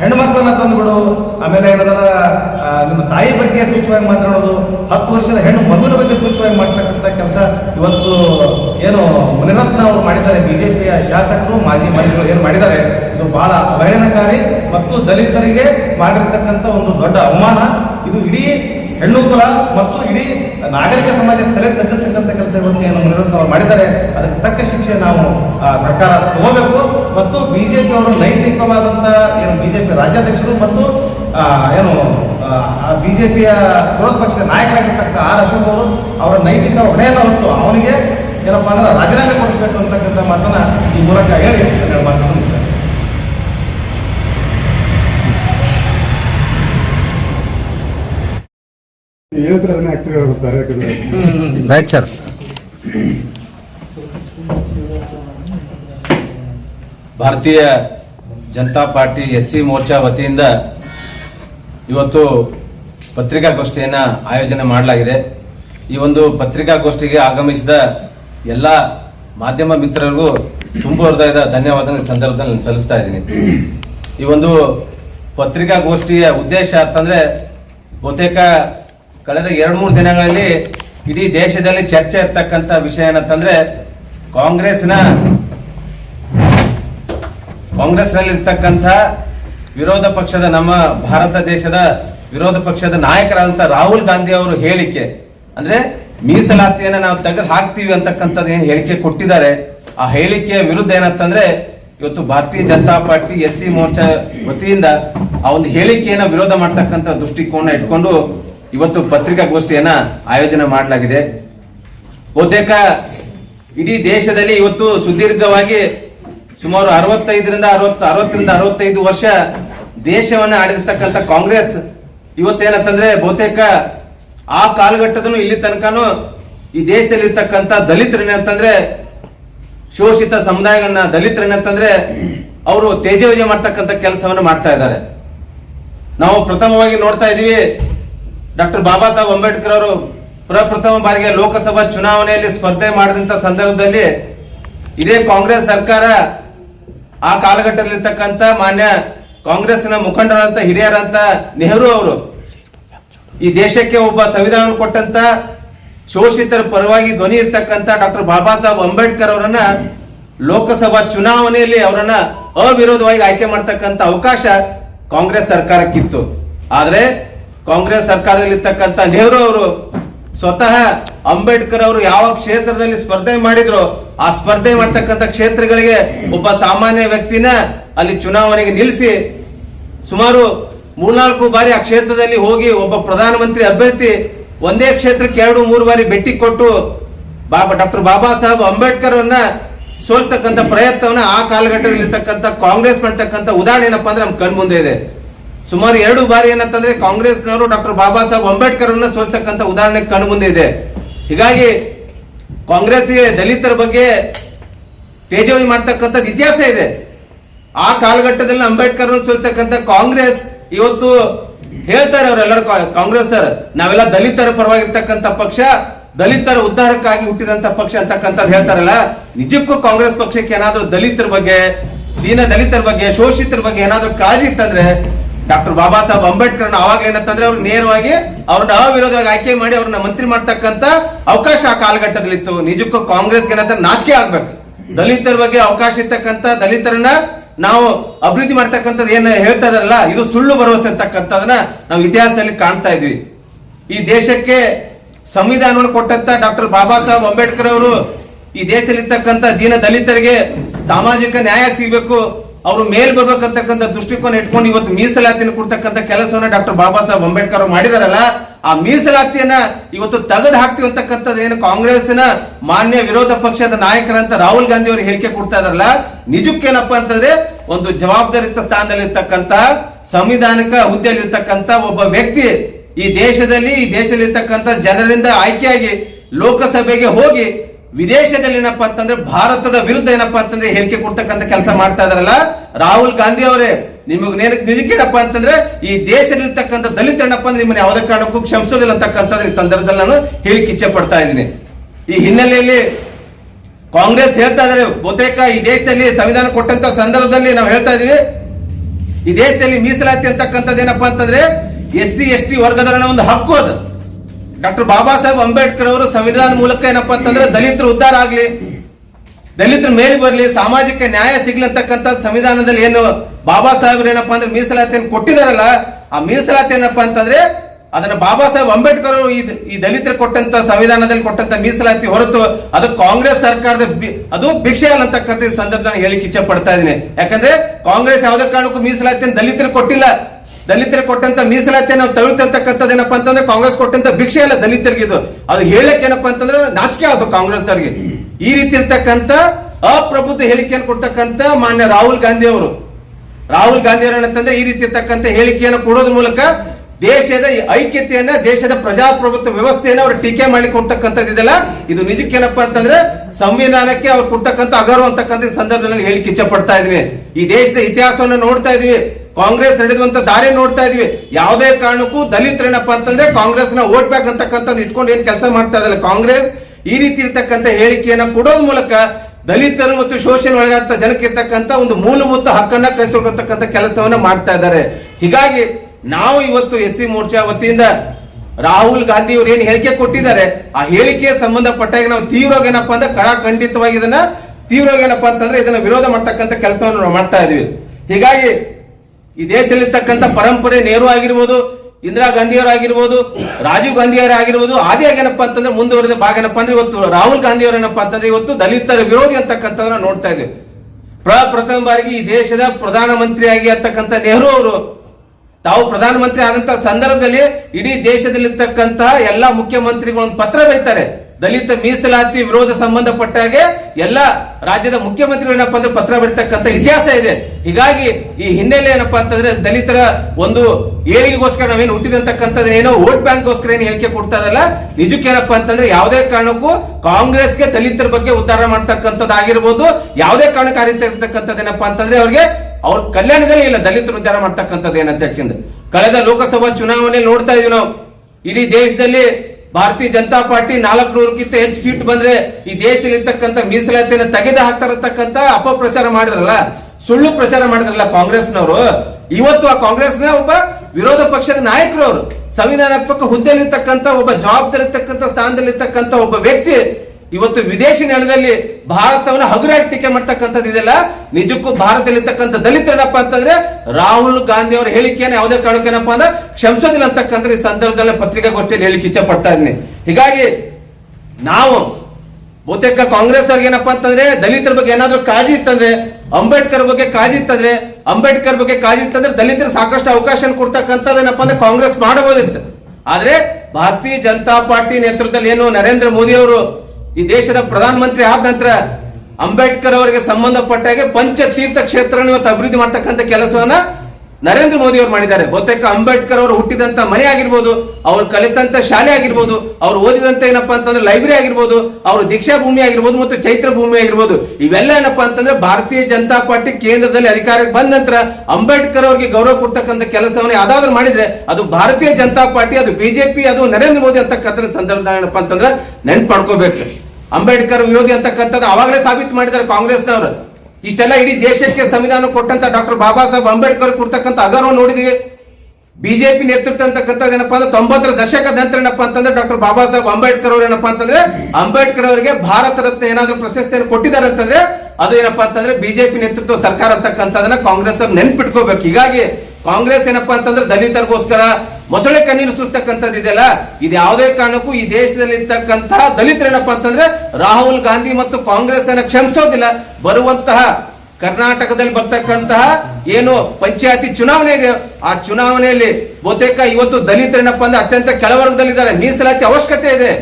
[SPEAKER 1] ಹೆಣ್ಮಕ್ಳನ್ನ ತಂದುಬಿಡು ಆಮೇಲೆ ಏನಂದ್ರೆ ಆ, ನಿಮ್ಮ ತಾಯಿ ಬಗ್ಗೆ ತುಚ್ಛವಾಗಿ ಮಾತಾಡೋದು ಹತ್ತು ವರ್ಷದ ಹೆಣ್ಣು ಮಗುವಿನ ಬಗ್ಗೆ ತುಚ್ಛವಾಗಿ ಮಾಡ್ತಕ್ಕಂಥ ಕೆಲಸ ಇವತ್ತು ಏನು ಮುನಿರತ್ನ ಅವರು ಮಾಡಿದ್ದಾರೆ. ಬಿಜೆಪಿಯ ಶಾಸಕರು ಮಾಜಿ ಮಂತ್ರಿಗಳು ಏನು ಮಾಡಿದ್ದಾರೆ ಇದು ಬಹಳ ಅವಹೇಳನಕಾರಿ ಮತ್ತು ದಲಿತರಿಗೆ ಮಾಡಿರ್ತಕ್ಕಂಥ ಒಂದು ದೊಡ್ಡ ಅವಮಾನ. ಇದು ಇಡೀ ಹೆಣ್ಣು ಕುಲ ಮತ್ತು ಇಡೀ ನಾಗರಿಕ ಸಮಾಜ ತಲೆ ತಗ್ಗಿಸ್ತಕ್ಕಂಥ ಸೇವತೆಯನ್ನು ಮನರಂತ ಅವ್ರು ಮಾಡಿದ್ದಾರೆ. ಅದಕ್ಕೆ ತಕ್ಕ ಶಿಕ್ಷೆ ನಾವು ಸರ್ಕಾರ ತಗೋಬೇಕು. ಮತ್ತು ಬಿಜೆಪಿ ಅವರು ನೈತಿಕವಾದಂತಹ ಏನು ಬಿಜೆಪಿ ರಾಜ್ಯಾಧ್ಯಕ್ಷರು ಮತ್ತು ಏನು ಬಿಜೆಪಿಯ ವಿರೋಧ ಪಕ್ಷದ ನಾಯಕರಾಗಿರ್ತಕ್ಕಂಥ ಆರ್ ಅಶೋಕ್ ಅವರು ಅವರ ನೈತಿಕ ಹೊಣೆಯನ್ನು ಹೊತ್ತು ಅವನಿಗೆ ಏನಪ್ಪಾ ಅಂದ್ರೆ ರಾಜೀನಾಮೆ ಕೊಡಿಸಬೇಕು ಅಂತಕ್ಕಂಥ ಮಾತನ್ನ ಈ ಮೂಲಕ ಹೇಳಿ ಮಾತನ್ನು
[SPEAKER 2] right
[SPEAKER 3] Bharatiya Janata Party S C Morcha ವತಿಯಿಂದ ಇವತ್ತು ಪತ್ರಿಕಾಗೋಷ್ಠಿಯನ್ನು ಆಯೋಜನೆ ಮಾಡಲಾಗಿದೆ. ಈ ಒಂದು ಪತ್ರಿಕಾಗೋಷ್ಠಿಗೆ ಆಗಮಿಸಿದ ಎಲ್ಲ ಮಾಧ್ಯಮ ಮಿತ್ರರಿಗೂ ತುಂಬ ಹೃದಯದ ಧನ್ಯವಾದ ಸಂದರ್ಭದಲ್ಲಿ ಸಲ್ಲಿಸ್ತಾ ಇದ್ದೀನಿ. ಈ ಒಂದು ಪತ್ರಿಕಾಗೋಷ್ಠಿಯ ಉದ್ದೇಶ ಅಂತಂದ್ರೆ ಬಹುತೇಕ ಕಳೆದ ಎರಡು ಮೂರು ದಿನಗಳಲ್ಲಿ ಇಡೀ ದೇಶದಲ್ಲಿ ಚರ್ಚೆ ಇರ್ತಕ್ಕಂಥ ವಿಷಯ ಏನಂತಂದ್ರೆ ಕಾಂಗ್ರೆಸ್ನ ಕಾಂಗ್ರೆಸ್ನಲ್ಲಿ ಇರ್ತಕ್ಕಂಥ ವಿರೋಧ ಪಕ್ಷದ ನಮ್ಮ ಭಾರತ ದೇಶದ ವಿರೋಧ ಪಕ್ಷದ ನಾಯಕರಾದಂಥ ರಾಹುಲ್ ಗಾಂಧಿ ಅವರು ಹೇಳಿಕೆ, ಅಂದ್ರೆ ಮೀಸಲಾತಿಯನ್ನ ನಾವು ತೆಗೆದು ಹಾಕ್ತೀವಿ ಅಂತಕ್ಕಂಥದ್ದು ಏನು ಹೇಳಿಕೆ ಕೊಟ್ಟಿದ್ದಾರೆ. ಆ ಹೇಳಿಕೆಯ ವಿರುದ್ಧ ಏನಂತಂದ್ರೆ ಇವತ್ತು Bharatiya Janata Party S C Morcha ವತಿಯಿಂದ ಆ ಒಂದು ಹೇಳಿಕೆಯನ್ನ ವಿರೋಧ ಮಾಡ್ತಕ್ಕಂಥ ದೃಷ್ಟಿಕೋನ ಇಟ್ಕೊಂಡು ಇವತ್ತು ಪತ್ರಿಕಾಗೋಷ್ಠಿಯನ್ನ ಆಯೋಜನೆ ಮಾಡಲಾಗಿದೆ. ಬಹುತೇಕ ಇಡೀ ದೇಶದಲ್ಲಿ ಇವತ್ತು ಸುದೀರ್ಘವಾಗಿ ಸುಮಾರು ಅರವತ್ತೈದರಿಂದ ಅರವತ್ತು, ಅರವತ್ತರಿಂದ ಅರವತ್ತೈದು ವರ್ಷ ದೇಶವನ್ನ ಆಡಿರ್ತಕ್ಕಂಥ ಕಾಂಗ್ರೆಸ್ ಇವತ್ತೇನಂತಂದ್ರೆ ಬಹುತೇಕ ಆ ಕಾಲಘಟ್ಟದನು ಇಲ್ಲಿ ತನಕನೂ ಈ ದೇಶದಲ್ಲಿ ಇರ್ತಕ್ಕಂಥ ದಲಿತರೇನಂತಂದ್ರೆ ಶೋಷಿತ ಸಮುದಾಯಗಳನ್ನ ದಲಿತರೇನಂತಂದ್ರೆ ಅವರು ತೇಜೋಜ ಮಾಡ್ತಕ್ಕಂಥ ಕೆಲಸವನ್ನು ಮಾಡ್ತಾ ಇದ್ದಾರೆ. ನಾವು ಪ್ರಥಮವಾಗಿ ನೋಡ್ತಾ ಇದೀವಿ ಡಾಕ್ಟರ್ ಬಾಬಾ ಸಾಹೇಬ್ ಅಂಬೇಡ್ಕರ್ ಅವರು ಪ್ರಪ್ರಥಮ ಬಾರಿಗೆ ಲೋಕಸಭಾ ಚುನಾವಣೆಯಲ್ಲಿ ಸ್ಪರ್ಧೆ ಮಾಡಿದಂತ ಸಂದರ್ಭದಲ್ಲಿ ಇದೇ ಕಾಂಗ್ರೆಸ್ ಸರ್ಕಾರ ಆ ಕಾಲಘಟ್ಟದಲ್ಲಿರ್ತಕ್ಕಂಥ ಮಾನ್ಯ ಕಾಂಗ್ರೆಸ್ನ ಮುಖಂಡರಂತ ಹಿರಿಯರಂತ ನೆಹರು ಅವರು ಈ ದೇಶಕ್ಕೆ ಒಬ್ಬ ಸಂವಿಧಾನ ಕೊಟ್ಟಂತ ಶೋಷಿತರ ಪರವಾಗಿ ಧ್ವನಿ ಇರ್ತಕ್ಕಂಥ ಡಾಕ್ಟರ್ ಬಾಬಾ ಸಾಹೇಬ್ ಅಂಬೇಡ್ಕರ್ ಅವರನ್ನ ಲೋಕಸಭಾ ಚುನಾವಣೆಯಲ್ಲಿ ಅವರನ್ನ ಅವಿರೋಧವಾಗಿ ಆಯ್ಕೆ ಮಾಡ್ತಕ್ಕಂಥ ಅವಕಾಶ ಕಾಂಗ್ರೆಸ್ ಸರ್ಕಾರಕ್ಕಿತ್ತು. ಆದ್ರೆ ಕಾಂಗ್ರೆಸ್ ಸರ್ಕಾರದಲ್ಲಿರ್ತಕ್ಕಂಥ ನೆಹರು ಅವರು ಸ್ವತಃ ಅಂಬೇಡ್ಕರ್ ಅವರು ಯಾವ ಕ್ಷೇತ್ರದಲ್ಲಿ ಸ್ಪರ್ಧೆ ಮಾಡಿದ್ರು ಆ ಸ್ಪರ್ಧೆ ಮಾಡ್ತಕ್ಕಂಥ ಕ್ಷೇತ್ರಗಳಿಗೆ ಒಬ್ಬ ಸಾಮಾನ್ಯ ವ್ಯಕ್ತಿನ ಅಲ್ಲಿ ಚುನಾವಣೆಗೆ ನಿಲ್ಲಿಸಿ ಸುಮಾರು ಮೂರ್ನಾಲ್ಕು ಬಾರಿ ಆ ಕ್ಷೇತ್ರದಲ್ಲಿ ಹೋಗಿ ಒಬ್ಬ ಪ್ರಧಾನಮಂತ್ರಿ ಅಭ್ಯರ್ಥಿ ಒಂದೇ ಕ್ಷೇತ್ರಕ್ಕೆ ಎರಡು, ಮೂರು ಬಾರಿ ಭೇಟಿ ಕೊಟ್ಟು ಬಾಬಾ ಡಾಕ್ಟರ್ ಬಾಬಾ ಸಾಹೇಬ್ ಅಂಬೇಡ್ಕರ್ ಅವನ್ನ ಸೋಲಿಸ್ತಕ್ಕಂಥ ಪ್ರಯತ್ನವನ್ನ ಆ ಕಾಲಘಟ್ಟದಲ್ಲಿ ಇರ್ತಕ್ಕಂಥ ಕಾಂಗ್ರೆಸ್ ಮಾಡ್ತಕ್ಕಂಥ ಉದಾಹರಣೆ ಏನಪ್ಪಾ ಅಂದ್ರೆ ನಮ್ ಕಣ್ಮುಂದೆ ಇದೆ. ಸುಮಾರು ಎರಡು ಬಾರಿ ಏನಂತಂದ್ರೆ ಕಾಂಗ್ರೆಸ್ನವರು ಡಾಕ್ಟರ್ ಬಾಬಾ ಸಾಹೇಬ್ ಅಂಬೇಡ್ಕರ್ ಅನ್ನ ಸೋಲ್ಸಕ್ಕಂತ ಉದಾಹರಣೆ ಕಣ್ಮುಂದೆ ಇದೆ. ಹೀಗಾಗಿ ಕಾಂಗ್ರೆಸ್ಗೆ ದಲಿತರ ಬಗ್ಗೆ ತೇಜೋವಿ ಮಾಡ್ತಕ್ಕಂಥದ್ದು ಇತಿಹಾಸ ಇದೆ. ಆ ಕಾಲಘಟ್ಟದಲ್ಲಿ ಅಂಬೇಡ್ಕರ್ ಸೋಲ್ತಕ್ಕಂಥ ಕಾಂಗ್ರೆಸ್ ಇವತ್ತು ಹೇಳ್ತಾರೆ ಅವರೆಲ್ಲರೂ ಕಾಂಗ್ರೆಸ್ ನಾವೆಲ್ಲ ದಲಿತರ ಪರವಾಗಿರ್ತಕ್ಕಂಥ ಪಕ್ಷ, ದಲಿತರ ಉದ್ಧಾರಕ್ಕಾಗಿ ಹುಟ್ಟಿದಂತ ಪಕ್ಷ ಅಂತಕ್ಕಂಥದ್ದು ಹೇಳ್ತಾರಲ್ಲ, ನಿಜಕ್ಕೂ ಕಾಂಗ್ರೆಸ್ ಪಕ್ಷಕ್ಕೆ ಏನಾದರೂ ದಲಿತರ ಬಗ್ಗೆ, ದೀನ ದಲಿತರ ಬಗ್ಗೆ, ಶೋಷಿತರ ಬಗ್ಗೆ ಏನಾದರೂ ಕಾಳಜಿ ಇತ್ತಂದ್ರೆ ಡಾಕ್ಟರ್ ಬಾಬಾ ಸಾಹೇಬ್ ಅಂಬೇಡ್ಕರ್ ಅವಾಗ ಏನಂತಂದ್ರೆ ಅವ್ರು ನೇರವಾಗಿ ಅವ್ರನ್ನ ಅವಿರೋಧವಾಗಿ ಆಯ್ಕೆ ಮಾಡಿ ಅವ್ರನ್ನ ಮಂತ್ರಿ ಮಾಡ್ತಕ್ಕಂತ ಅವಕಾಶ ಆ ಕಾಲಘಟ್ಟದಲ್ಲಿತ್ತು. ನಿಜಕ್ಕೂ ಕಾಂಗ್ರೆಸ್ಗೆ ಏನಂತ ನಾಚಿಕೆ ಆಗ್ಬೇಕು. ದಲಿತರ ಬಗ್ಗೆ ಅವಕಾಶ ಇರ್ತಕ್ಕಂತ ದಲಿತರನ್ನ ನಾವು ಅಭಿವೃದ್ಧಿ ಮಾಡ್ತಕ್ಕಂಥದ್ದು ಏನ್ ಹೇಳ್ತಾ ಇದಾರಲ್ಲ, ಇದು ಸುಳ್ಳು ಭರವಸೆ ಅಂತಕ್ಕಂಥದನ್ನ ನಾವು ಇತಿಹಾಸದಲ್ಲಿ ಕಾಣ್ತಾ ಇದ್ವಿ. ಈ ದೇಶಕ್ಕೆ ಸಂವಿಧಾನವನ್ನು ಕೊಟ್ಟಂತ ಡಾಕ್ಟರ್ ಬಾಬಾ ಸಾಹೇಬ್ ಅಂಬೇಡ್ಕರ್ ಅವರು ಈ ದೇಶದಲ್ಲಿರ್ತಕ್ಕಂಥ ದೀನ ದಲಿತರಿಗೆ ಸಾಮಾಜಿಕ ನ್ಯಾಯ ಸಿಗಬೇಕು. ಅವರು ಮೇಲ್ ಬರ್ಬೇಕಂತಕ್ಕಂಥ ದೃಷ್ಟಿಕೋನ ಇಟ್ಕೊಂಡು ಇವತ್ತು ಮೀಸಲಾತಿಯನ್ನು ಕೊಡ್ತಕ್ಕಂಥ ಕೆಲಸವನ್ನ ಡಾಕ್ಟರ್ ಬಾಬಾ ಸಾಹೇಬ್ ಅಂಬೇಡ್ಕರ್ ಅವರು ಮಾಡಿದಾರಲ್ಲ, ಆ ಮೀಸಲಾತಿಯನ್ನ ಇವತ್ತು ತೆಗೆದು ಹಾಕ್ತಿವಿ ಅಂತಕ್ಕಂಥದ್ದು ಏನು ಕಾಂಗ್ರೆಸ್ನ ಮಾನ್ಯ ವಿರೋಧ ಪಕ್ಷದ ನಾಯಕರಂತ ರಾಹುಲ್ ಗಾಂಧಿ ಅವರು ಹೇಳಿಕೆ ಕೊಡ್ತಾ ಇದಾರಲ್ಲ ನಿಜಕ್ಕೇನಪ್ಪ ಅಂತಂದ್ರೆ ಒಂದು ಜವಾಬ್ದಾರಿತ ಸ್ಥಾನದಲ್ಲಿರ್ತಕ್ಕಂಥ, ಸಂವಿಧಾನಿಕ ಹುದ್ದೆಯಲ್ಲಿರ್ತಕ್ಕಂಥ ಒಬ್ಬ ವ್ಯಕ್ತಿ ಈ ದೇಶದಲ್ಲಿ, ಈ ದೇಶದಲ್ಲಿರ್ತಕ್ಕಂಥ ಜನರಿಂದ ಆಯ್ಕೆಯಾಗಿ ಲೋಕಸಭೆಗೆ ಹೋಗಿ ವಿದೇಶದಲ್ಲಿ ಏನಪ್ಪಾ ಅಂತಂದ್ರೆ ಭಾರತದ ವಿರುದ್ಧ ಏನಪ್ಪಾ ಅಂತಂದ್ರೆ ಹೇಳಿಕೆ ಕೊಡ್ತಕ್ಕಂಥ ಕೆಲಸ ಮಾಡ್ತಾ ಇದಾರಲ್ಲ? ರಾಹುಲ್ ಗಾಂಧಿ ಅವರೇ. ನಿಮಗೆ ನಿಜಕ್ಕೇನಪ್ಪ ಅಂತಂದ್ರೆ ಈ ದೇಶದಲ್ಲಿರ್ತಕ್ಕಂಥ ದಲಿತರನ್ನಪ್ಪ ಅಂದ್ರೆ ನಿಮ್ಮನ್ನ ಯಾವುದೇ ಕಾರಣಕ್ಕೂ ಕ್ಷಮಿಸೋದಿಲ್ಲ ಅಂತಕ್ಕಂಥದ್ದು ಈ ಸಂದರ್ಭದಲ್ಲಿ ನಾನು ಹೇಳಿಕೆ ಇಚ್ಛೆ ಪಡ್ತಾ ಇದ್ದೀನಿ. ಈ ಹಿನ್ನೆಲೆಯಲ್ಲಿ ಕಾಂಗ್ರೆಸ್ ಹೇಳ್ತಾ ಇದಾರೆ, ಬಹುತೇಕ ಈ ದೇಶದಲ್ಲಿ ಸಂವಿಧಾನ ಕೊಟ್ಟಂತ ಸಂದರ್ಭದಲ್ಲಿ ನಾವು ಹೇಳ್ತಾ ಇದೀವಿ ಈ ದೇಶದಲ್ಲಿ ಮೀಸಲಾತಿ ಅಂತಕ್ಕಂಥದ್ದು ಏನಪ್ಪಾ ಅಂತಂದ್ರೆ ಎಸ್ ಸಿ ಎಸ್ ಟಿ ವರ್ಗದವರ ಒಂದು ಹಕ್ಕು ಅದು. ಡಾಕ್ಟರ್ ಬಾಬಾ ಸಾಹೇಬ್ ಅಂಬೇಡ್ಕರ್ ಅವರು ಸಂವಿಧಾನ ಮೂಲಕ ಏನಪ್ಪಾ ಅಂತಂದ್ರೆ ದಲಿತರು ಉದ್ಧಾರ ಆಗ್ಲಿ, ದಲಿತರ ಮೇಲೆ ಬರಲಿ, ಸಾಮಾಜಿಕ ನ್ಯಾಯ ಸಿಗ್ಲಂತಕ್ಕಂತ ಸಂವಿಧಾನದಲ್ಲಿ ಏನು ಬಾಬಾ ಸಾಹೇಬ್ರು ಏನಪ್ಪಾ ಅಂದ್ರೆ ಮೀಸಲಾತಿಯನ್ನು ಕೊಟ್ಟಿದಾರಲ್ಲ ಆ ಮೀಸಲಾತಿ ಏನಪ್ಪಾ ಅಂತಂದ್ರೆ ಅದನ್ನ ಬಾಬಾ ಸಾಹೇಬ್ ಅಂಬೇಡ್ಕರ್ ಅವರು ಈ ದಲಿತರು ಕೊಟ್ಟಂತ ಸಂವಿಧಾನದಲ್ಲಿ ಕೊಟ್ಟಂತ ಮೀಸಲಾತಿ ಹೊರತು ಅದು ಕಾಂಗ್ರೆಸ್ ಸರ್ಕಾರದ ಅದು ಭಿಕ್ಷೆ ಅಲ್ಲಂತಕ್ಕಂಥ ಸಂದರ್ಭದಲ್ಲಿ ಹೇಳಿಕ್ಕೆ ಇಚ್ಛೆ ಪಡ್ತಾ ಇದ್ದೀನಿ. ಯಾಕಂದ್ರೆ ಕಾಂಗ್ರೆಸ್ ಯಾವುದೇ ಕಾರಣಕ್ಕೂ ಮೀಸಲಾತಿಯನ್ನು ದಲಿತರು ಕೊಟ್ಟಿಲ್ಲ. ದಲಿತರು ಕೊಟ್ಟಂತ ಮೀಸಲಾತಿಯನ್ನು ನಾವು ಏನಪ್ಪ ಏನಪ್ಪಾ ಅಂತಂದ್ರೆ ಕಾಂಗ್ರೆಸ್ ಕೊಟ್ಟಂತ ಭಿಕ್ಷೆ ಅಲ್ಲ ದಲಿತರಿಗೆ ಇದು. ಅದು ಹೇಳಕ್ಕೆ ಏನಪ್ಪಾ ಅಂತಂದ್ರೆ ನಾಚಿಕೆ ಆಗ್ಬೇಕು ಕಾಂಗ್ರೆಸ್ದವ್ರಿಗೆ ಈ ರೀತಿ ಇರ್ತಕ್ಕಂಥ ಅಪ್ರಭುತ್ವ ಹೇಳಿಕೆಯನ್ನು ಕೊಡ್ತಕ್ಕಂಥ ಮಾನ್ಯ ರಾಹುಲ್ ಗಾಂಧಿ ಅವರು. ರಾಹುಲ್ ಗಾಂಧಿ ಅವರು ಏನಂತಂದ್ರೆ ಈ ರೀತಿ ಇರ್ತಕ್ಕಂಥ ಹೇಳಿಕೆಯನ್ನು ಕೊಡೋದ್ರ ಮೂಲಕ ದೇಶದ ಐಕ್ಯತೆಯನ್ನ, ದೇಶದ ಪ್ರಜಾಪ್ರಭುತ್ವ ವ್ಯವಸ್ಥೆಯನ್ನ ಅವರು ಟೀಕೆ ಮಾಡಿ ಕೊಡ್ತಕ್ಕಂಥದ್ದಿದೆಲ್ಲ ಇದು ನಿಜಕ್ಕೇನಪ್ಪ ಅಂತಂದ್ರೆ ಸಂವಿಧಾನಕ್ಕೆ ಅವ್ರು ಕೊಡ್ತಕ್ಕಂಥ ಅಗರು ಅಂತಕ್ಕಂಥ ಸಂದರ್ಭದಲ್ಲಿ ಹೇಳಿಕೆ ಇಚ್ಛೆ ಪಡ್ತಾ ಇದೀವಿ. ಈ ದೇಶದ ಇತಿಹಾಸವನ್ನು ನೋಡ್ತಾ ಇದೀವಿ. ಕಾಂಗ್ರೆಸ್ ನಡೆದುವಂತ ದಾರಿ ನೋಡ್ತಾ ಇದೀವಿ. ಯಾವುದೇ ಕಾರಣಕ್ಕೂ ದಲಿತರೇನಪ್ಪ ಅಂತಂದ್ರೆ ಕಾಂಗ್ರೆಸ್ನ ಓಟ್ ಬ್ಯಾಕ್ ಅಂತಕ್ಕಂಥ ಇಟ್ಕೊಂಡು ಏನ್ ಕೆಲಸ ಮಾಡ್ತಾ ಇದ್ದಾರೆ ಕಾಂಗ್ರೆಸ್ ಈ ರೀತಿ ಇರ್ತಕ್ಕಂಥ ಹೇಳಿಕೆಯನ್ನ ಕೊಡೋದ್ ಮೂಲಕ ದಲಿತರು ಮತ್ತು ಶೋಷಣೆ ಒಳಗಾದ ಜನಕ್ಕೆ ಇರ್ತಕ್ಕಂಥ ಒಂದು ಮೂಲಭೂತ ಹಕ್ಕನ್ನ ಕಳಿಸ್ಕೊಳ್ತಕ್ಕಂಥ ಕೆಲಸವನ್ನ ಮಾಡ್ತಾ ಇದ್ದಾರೆ. ಹೀಗಾಗಿ ನಾವು ಇವತ್ತು ಎಸ್ ಸಿ ಮೋರ್ಚಾ ವತಿಯಿಂದ ರಾಹುಲ್ ಗಾಂಧಿ ಅವರು ಏನ್ ಹೇಳಿಕೆ ಕೊಟ್ಟಿದ್ದಾರೆ, ಆ ಹೇಳಿಕೆಯ ಸಂಬಂಧಪಟ್ಟಾಗ ನಾವು ತೀವ್ರವಾಗಿ ಏನಪ್ಪಾ ಅಂದ್ರೆ ಕಡಾಖಂಡಿತವಾಗಿ ಇದನ್ನ ತೀವ್ರವಾಗಿ ಏನಪ್ಪಾ ಅಂತಂದ್ರೆ ಇದನ್ನ ವಿರೋಧ ಮಾಡ್ತಕ್ಕಂಥ ಕೆಲಸವನ್ನು ಮಾಡ್ತಾ ಇದೀವಿ. ಹೀಗಾಗಿ ಈ ದೇಶದಲ್ಲಿರ್ತಕ್ಕಂಥ ಪರಂಪರೆ ನೆಹರು ಆಗಿರ್ಬೋದು, ಇಂದಿರಾ ಗಾಂಧಿಯವರು ಆಗಿರ್ಬೋದು, ರಾಜೀವ್ ಗಾಂಧಿಯವರು ಆಗಿರ್ಬೋದು ಆಗೇನಪ್ಪ ಅಂತಂದ್ರೆ ಮುಂದುವರೆದ ಭಾಗ ಏನಪ್ಪ ಅಂದ್ರೆ ಇವತ್ತು ರಾಹುಲ್ ಗಾಂಧಿ ಏನಪ್ಪ ಅಂತಂದ್ರೆ ಇವತ್ತು ದಲಿತರ ವಿರೋಧಿ ಅಂತಕ್ಕಂಥದ್ದನ್ನ ನೋಡ್ತಾ ಇದ್ದೀವಿ ಪ್ರಪ್ರಥಮ ಬಾರಿಗೆ ಈ ದೇಶದ ಪ್ರಧಾನಮಂತ್ರಿಯಾಗಿ ಅಂತಕ್ಕಂಥ ನೆಹರು ಅವರು, ತಾವು ಪ್ರಧಾನಮಂತ್ರಿ ಆದಂತಹ ಸಂದರ್ಭದಲ್ಲಿ ಇಡೀ ದೇಶದಲ್ಲಿರ್ತಕ್ಕಂತಹ ಎಲ್ಲಾ ಮುಖ್ಯಮಂತ್ರಿಗಳು ಒಂದು ಪತ್ರ ಬರೀತಾರೆ. ದಲಿತ ಮೀಸಲಾತಿ ವಿರೋಧ ಸಂಬಂಧಪಟ್ಟ ಹಾಗೆ ಎಲ್ಲ ರಾಜ್ಯದ ಮುಖ್ಯಮಂತ್ರಿಗಳು ಏನಪ್ಪಾ ಅಂದ್ರೆ ಪತ್ರ ಬರೀತಕ್ಕಂತ ಇತಿಹಾಸ ಇದೆ. ಹೀಗಾಗಿ ಈ ಹಿನ್ನೆಲೆ ಏನಪ್ಪಾ ಅಂತಂದ್ರೆ ದಲಿತರ ಒಂದು ಏಳಿಗೆಗೋಸ್ಕರ ನಾವೇನು ಹುಟ್ಟಿದಂತಕ್ಕಂಥದ್ದು ಏನೋ ವೋಟ್ ಬ್ಯಾಂಕ್ಗೋಸ್ಕರ ಏನು ಹೇಳಿಕೆ ಕೊಡ್ತಾ ಇದಲ್ಲ ನಿಜಕ್ಕೆ ಏನಪ್ಪಾ ಅಂತಂದ್ರೆ ಯಾವುದೇ ಕಾರಣಕ್ಕೂ ಕಾಂಗ್ರೆಸ್ಗೆ ದಲಿತರ ಬಗ್ಗೆ ಉದ್ಧಾರ ಮಾಡ್ತಕ್ಕಂಥದ್ದಾಗಿರ್ಬೋದು, ಯಾವುದೇ ಕಾರಣಕ್ಕೆ ಅರಿತಿರ್ತಕ್ಕಂಥದ್ದು ಏನಪ್ಪಾ ಅಂತಂದ್ರೆ ಅವ್ರಿಗೆ ಅವ್ರ ಕಲ್ಯಾಣದಲ್ಲಿ ಇಲ್ಲ, ದಲಿತರು ಉದ್ಧಾರ ಮಾಡ್ತಕ್ಕಂಥದ್ದು ಏನಂತ ಕಳೆದ ಲೋಕಸಭಾ ಚುನಾವಣೆ ನೋಡ್ತಾ ಇದೀವಿ ನಾವು. ಇಡೀ ದೇಶದಲ್ಲಿ ಭಾರತೀಯ ಜನತಾ ಪಾರ್ಟಿ ನಾಲ್ಕು ನೂರಕ್ಕಿಂತ ಹೆಚ್ಚು ಸೀಟ್ ಬಂದ್ರೆ ಈ ದೇಶದಲ್ಲಿ ಇರ್ತಕ್ಕಂಥ ಮೀಸಲಾತಿಯನ್ನು ತೆಗೆದು ಹಾಕ್ತಾರತಕ್ಕಂತ ಅಪಪ್ರಚಾರ ಮಾಡಿದ್ರಲ್ಲ, ಸುಳ್ಳು ಪ್ರಚಾರ ಮಾಡಿದ್ರಲ್ಲ ಕಾಂಗ್ರೆಸ್ನವರು. ಇವತ್ತು ಆ ಕಾಂಗ್ರೆಸ್ನ ಒಬ್ಬ ವಿರೋಧ ಪಕ್ಷದ ನಾಯಕರು ಅವರು ಸಂವಿಧಾನಾತ್ಮಕ ಹುದ್ದೆಯಲ್ಲಿರ್ತಕ್ಕಂಥ ಒಬ್ಬ ಜವಾಬ್ದಾರಿ ಸ್ಥಾನದಲ್ಲಿರ್ತಕ್ಕಂಥ ಒಬ್ಬ ವ್ಯಕ್ತಿ ಇವತ್ತು ವಿದೇಶಿ ನೆಲದಲ್ಲಿ ಭಾರತವನ್ನು ಹಗುರಾಗಿ ಟೀಕೆ ಮಾಡ್ತಕ್ಕಂಥದ್ದು ಇದೆಲ್ಲ ನಿಜಕ್ಕೂ ಭಾರತದಲ್ಲಿರ್ತಕ್ಕಂಥ ದಲಿತರನಪ್ಪ ಅಂತಂದ್ರೆ ರಾಹುಲ್ ಗಾಂಧಿ ಅವರ ಹೇಳಿಕೆಯನ್ನು ಯಾವುದೇ ಕಾರಣಕ್ಕೇನಪ್ಪ ಅಂದ್ರೆ ಕ್ಷಮಿಸೋದಿಲ್ಲ ಅಂತಕ್ಕಂಥ ಈ ಸಂದರ್ಭದಲ್ಲಿ ಪತ್ರಿಕಾಗೋಷ್ಠಿಯಲ್ಲಿ ಹೇಳಿಕೆ ಇಚ್ಛೆ ಪಡ್ತಾ ಇದ್ದೀನಿ. ಹೀಗಾಗಿ ನಾವು ಬಹುತೇಕ ಕಾಂಗ್ರೆಸ್ ಅವ್ರಿಗೆ ಏನಪ್ಪಾ ಅಂತಂದ್ರೆ ದಲಿತರ ಬಗ್ಗೆ ಏನಾದ್ರೂ ಕಾಳಜಿ ಇತ್ತಂದ್ರೆ, ಅಂಬೇಡ್ಕರ್ ಬಗ್ಗೆ ಕಾಳಜಿ ಇತ್ತಂದ್ರೆ, ಅಂಬೇಡ್ಕರ್ ಬಗ್ಗೆ ಕಾಳಜಿ ಇತ್ತಂದ್ರೆ ದಲಿತರಿಗೆ ಸಾಕಷ್ಟು ಅವಕಾಶ ಕೊಡ್ತಕ್ಕಂಥದ್ದೇನಪ್ಪ ಅಂದ್ರೆ ಕಾಂಗ್ರೆಸ್ ಮಾಡಬಹುದಿತ್ತು. ಆದ್ರೆ ಭಾರತೀಯ ಜನತಾ ಪಾರ್ಟಿ ನೇತೃತ್ವದಲ್ಲಿ ಏನು ನರೇಂದ್ರ ಮೋದಿ ಅವರು ಈ ದೇಶದ ಪ್ರಧಾನಮಂತ್ರಿ ಆದ ನಂತರ ಅಂಬೇಡ್ಕರ್ ಅವರಿಗೆ ಸಂಬಂಧಪಟ್ಟಾಗೆ ಪಂಚತೀರ್ಥ ಕ್ಷೇತ್ರವನ್ನು ಇವತ್ತು ಅಭಿವೃದ್ಧಿ ಮಾಡ್ತಕ್ಕಂಥ ಕೆಲಸವನ್ನ ನರೇಂದ್ರ ಮೋದಿ ಅವರು ಮಾಡಿದ್ದಾರೆ. ಬಹುತೇಕ ಅಂಬೇಡ್ಕರ್ ಅವರು ಹುಟ್ಟಿದಂತ ಮನೆ ಆಗಿರ್ಬೋದು, ಅವ್ರು ಕಲಿತಂತ ಶಾಲೆ ಆಗಿರ್ಬೋದು, ಅವ್ರು ಓದಿದಂತ ಏನಪ್ಪಾ ಅಂತಂದ್ರೆ ಲೈಬ್ರರಿ ಆಗಿರ್ಬೋದು, ಅವರು ದೀಕ್ಷಾ ಭೂಮಿ ಆಗಿರ್ಬೋದು ಮತ್ತು ಚೈತ್ರ ಭೂಮಿ ಆಗಿರ್ಬೋದು. ಇವೆಲ್ಲ ಏನಪ್ಪಾ ಅಂತಂದ್ರೆ ಭಾರತೀಯ ಜನತಾ ಪಾರ್ಟಿ ಕೇಂದ್ರದಲ್ಲಿ ಅಧಿಕಾರಕ್ಕೆ ಬಂದ ನಂತರ ಅಂಬೇಡ್ಕರ್ ಅವರಿಗೆ ಗೌರವ ಕೊಡ್ತಕ್ಕಂಥ ಕೆಲಸವನ್ನು ಯಾವ್ದಾದ್ರು ಮಾಡಿದ್ರೆ ಅದು ಭಾರತೀಯ ಜನತಾ ಪಾರ್ಟಿ, ಅದು ಬಿಜೆಪಿ, ಅದು ನರೇಂದ್ರ ಮೋದಿ ಅಂತಕ್ಕಂಥ ಸಂದರ್ಭದಲ್ಲಿ ಏನಪ್ಪಾ ಅಂತಂದ್ರೆ ನೆನ್ಪು ಮಾಡ್ಕೋಬೇಕು. ಅಂಬೇಡ್ಕರ್ ವಿರೋಧಿ ಅಂತಕ್ಕಂಥದ್ದು ಅವಾಗಲೇ ಸಾಬೀತು ಮಾಡಿದ್ದಾರೆ ಕಾಂಗ್ರೆಸ್ನವರು. ಇಷ್ಟೆಲ್ಲ ಇಡೀ ದೇಶಕ್ಕೆ ಸಂವಿಧಾನ ಕೊಟ್ಟಂತ ಡಾಕ್ಟರ್ ಬಾಬಾ ಸಾಹೇಬ್ ಅಂಬೇಡ್ಕರ್ ಕೊಡ್ತಕ್ಕಂಥ ಅಗೌರವ ನೋಡಿದೀವಿ. ಬಿಜೆಪಿ ನೇತೃತ್ವ ಅಂತಕ್ಕಂಥದ್ದು ಏನಪ್ಪಾ ಅಂದ್ರೆ ತೊಂಬತ್ತರ ದಶಕದ ನಂತರ ಏನಪ್ಪಾ ಅಂತಂದ್ರೆ ಡಾಕ್ಟರ್ ಬಾಬಾ ಸಾಹೇಬ್ ಅಂಬೇಡ್ಕರ್ ಅವ್ರು ಏನಪ್ಪಾ ಅಂತಂದ್ರೆ ಅಂಬೇಡ್ಕರ್ ಅವರಿಗೆ ಭಾರತ ರತ್ನ ಏನಾದ್ರೂ ಪ್ರಶಸ್ತಿಯನ್ನು ಕೊಟ್ಟಿದ್ದಾರೆ ಅಂತಂದ್ರೆ ಅದು ಏನಪ್ಪಾ ಅಂತಂದ್ರೆ ಬಿಜೆಪಿ ನೇತೃತ್ವ ಸರ್ಕಾರ ಅಂತಕ್ಕಂಥದನ್ನ ಕಾಂಗ್ರೆಸ್ ಅವ್ರು ನೆನ್ಪಿಟ್ಕೋಬೇಕು. ಹೀಗಾಗಿ ಕಾಂಗ್ರೆಸ್ ಏನಪ್ಪಾ ಅಂತಂದ್ರೆ ದಲಿತರಿಗೋಸ್ಕರ ಮೊಸಳೆ ಕಣ್ಣೀರು ಸುರಿಸ್ತಕ್ಕಂಥದ್ದು ಇದೆಯಲ್ಲ? ಇದು ಯಾವುದೇ ಕಾರಣಕ್ಕೂ ಈ ದೇಶದಲ್ಲಿ ಇರ್ತಕ್ಕಂತಹ ದಲಿತರೇನಪ್ಪ ಅಂತಂದ್ರೆ ರಾಹುಲ್ ಗಾಂಧಿ ಮತ್ತು ಕಾಂಗ್ರೆಸ್ ಅನ್ನ ಕ್ಷಮಿಸೋದಿಲ್ಲ. ಬರುವಂತಹ ಕರ್ನಾಟಕದಲ್ಲಿ ಬರ್ತಕ್ಕಂತಹ ಏನು ಪಂಚಾಯತಿ ಚುನಾವಣೆ ಇದೆ. ಆ ಚುನಾವಣೆಯಲ್ಲಿ ಬಹುತೇಕ ಇವತ್ತು ದಲಿತರೇನಪ್ಪ ಅಂದ್ರೆ ಅತ್ಯಂತ ಕೆಳವರ್ಗದಲ್ಲಿದ್ದಾರೆ. ಮೀಸಲಾತಿ ಅವಶ್ಯಕತೆ ಇದೆ.